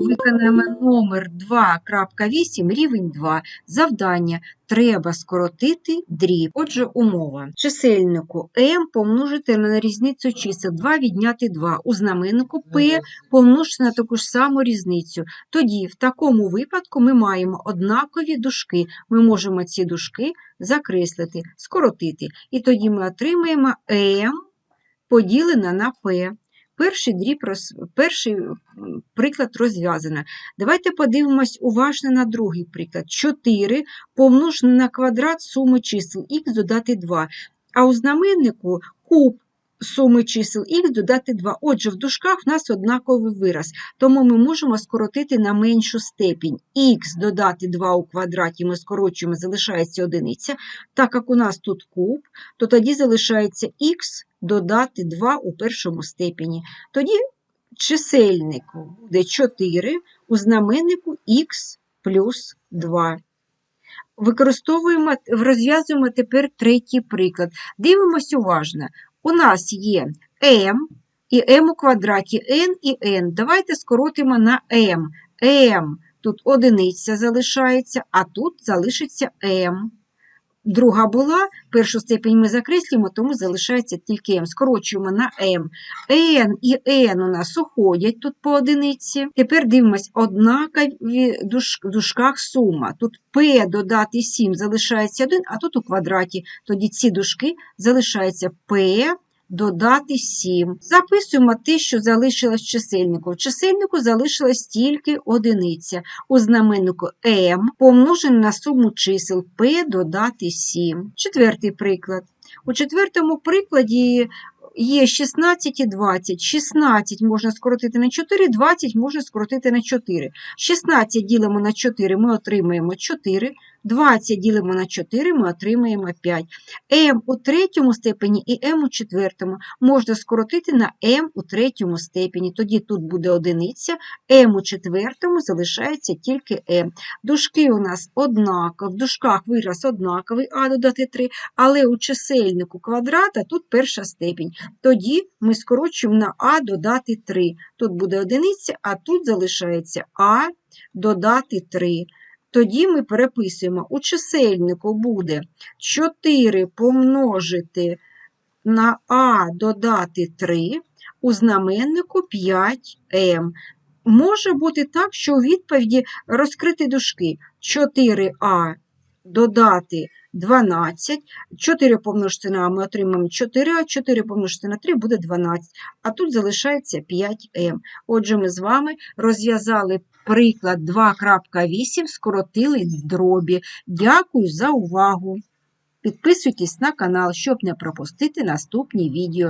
Виконаємо номер 2.8, рівень 2. Завдання. Треба скоротити дріб. Отже, умова. Чисельнику m помножити на різницю чисел 2 відняти 2. У знаменнику p помножити на таку ж саму різницю. Тоді, в такому випадку, ми маємо однакові дужки. Ми можемо ці дужки закреслити, скоротити. І тоді ми отримаємо m поділене на p. Перший, дріб роз... Перший приклад розв'язано. Давайте подивимось уважно на другий приклад. 4 помножено на квадрат суми чисел х додати 2. А у знаменнику куб суми чисел х додати 2. Отже, в дужках в нас однаковий вираз, тому ми можемо скоротити на меншу степінь. х додати 2 у квадраті ми скорочуємо, залишається одиниця. Так як у нас тут куб, то тоді залишається х додати 2 у першому степені. Тоді чисельнику буде 4, у знаменнику х плюс 2. Використовуємо, розв'язуємо тепер третій приклад. Дивимось уважно. У нас є m і m у квадраті n і n. Давайте скоротимо на m. m тут одиниця залишається, а тут залишиться m. Друга була, першу степень ми закреслюємо, тому залишається тільки М. Скорочуємо на М. Н і n у нас уходять тут по одиниці. Тепер дивимось, однакові душ- дужках сума. Тут p додати 7 залишається 1, а тут у квадраті. Тоді ці дужки залишаються p додати 7. Записуємо те, що залишилось в чисельнику. В чисельнику залишилась тільки одиниця. У знаменнику m помножено на суму чисел p додати 7. Четвертий приклад. У четвертому прикладі є 16 і 20. 16 можна скоротити на 4, 20 можна скоротити на 4. 16 ділимо на 4, ми отримаємо 4. 20 ділимо на 4, ми отримаємо 5. m у третьому степені і m у четвертому можна скоротити на m у третьому степені. Тоді тут буде одиниця, m у четвертому залишається тільки m. Дужки у нас однакові, в дужках вираз однаковий, а додати 3, але у чисельнику квадрата тут перша степінь. Тоді ми скорочуємо на а додати 3. Тут буде одиниця, а тут залишається а додати 3. Тоді ми переписуємо, у чисельнику буде 4 помножити на а додати 3, у знаменнику 5М. Може бути так, що у відповіді розкриті дужки 4а додати 12, 4 помножити на ми отримаємо 4, а 4 помножити на 3 буде 12, а тут залишається 5m. Отже, ми з вами розв'язали приклад 2.8, скоротили в дробі. Дякую за увагу! Підписуйтесь на канал, щоб не пропустити наступні відео.